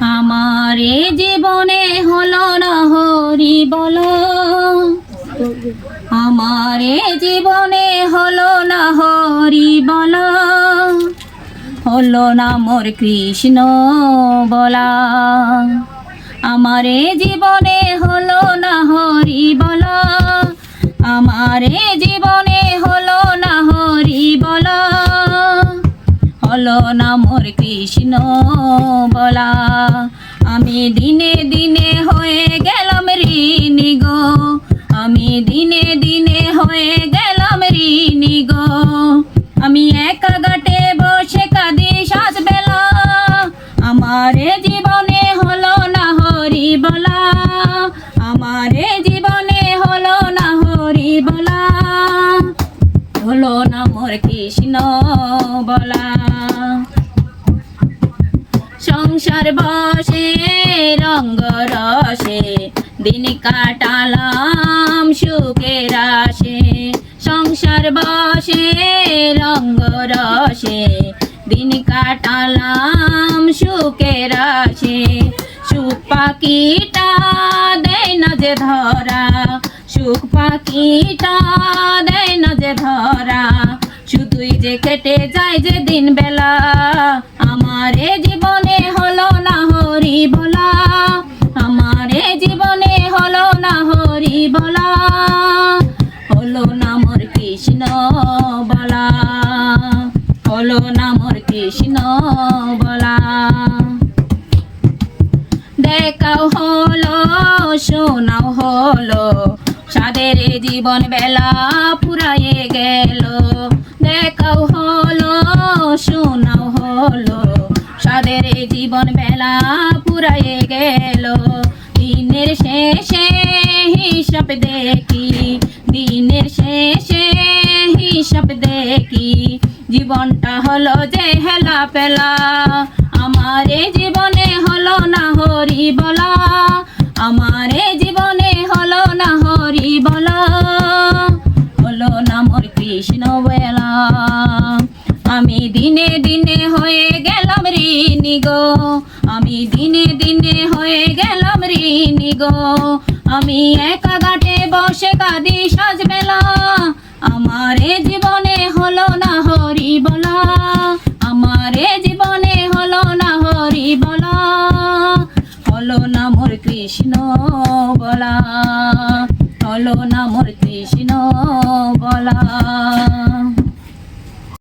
আমার এ জীবনে হলো না হরি বল। আমার এ জীবনে হলো না হরি বল। হলো না মোর কৃষ্ণ বলা। আমার এ জীবনে হলো না হরি বল। আমার এ হলো না মোর কৃষ্ণ বলা। আমি দিনে দিনে হয়ে গেলাম ঋণী গো। আমি দিনে দিনে হয়ে গেলাম ঋণী গো। আমি একা গাটে বসে কাঁদি শ্বাস বেলা। আমার জীবনে হলো না হরি বলা। আমার জীবনে হলো না মোর কৃষ্ণ বলা। সংসার বসে, রঙ্গ রসে, দিন কাটালাম সুখের আসে সংসার বসে, রঙ্গ রসে, দিন কাটালাম সুখের আসে সুখ পাখিটা দেয় না যে ধরা সুখ পাখিটা দেয় না যে ধরা। শুধুই যে কেটে যায় যে দিন বেলা, আমার এ জীবনে হলো না হরি বলা। আমার এ জীবনে হলো না হরি বলা। হলো না মোর কৃষ্ণ বলা। হলো না মোর কৃষ্ণ বলা। দেখাও হলো, শোনাও হলো সাদের জীবন বেলা পুরায়ে গেল। দেখাও হলো, শোনাও হলো সাদের জীবন বেলা পুরায়ে গেল। দিনের শেষে হিসাব দেখি, দিনের শেষে হিসাব দেখি, জীবনটা হলো যে হেলা পেলা। আমার জীবনে হলো না হরি বলা, আমার মোর কৃষ্ণ বেলা। আমি দিনে দিনে হয়ে গেলাম ঋণী গো। আমি দিনে দিনে হয়ে গেলাম ঋণী গো। আমি একা গাটে বসে কাঁদি সাজবেলা আমার জীবনে হলো না হরি বলা। আমার জীবনে হলো না হরি বলা। হলো না মোর কৃষ্ণ বলা। হলো না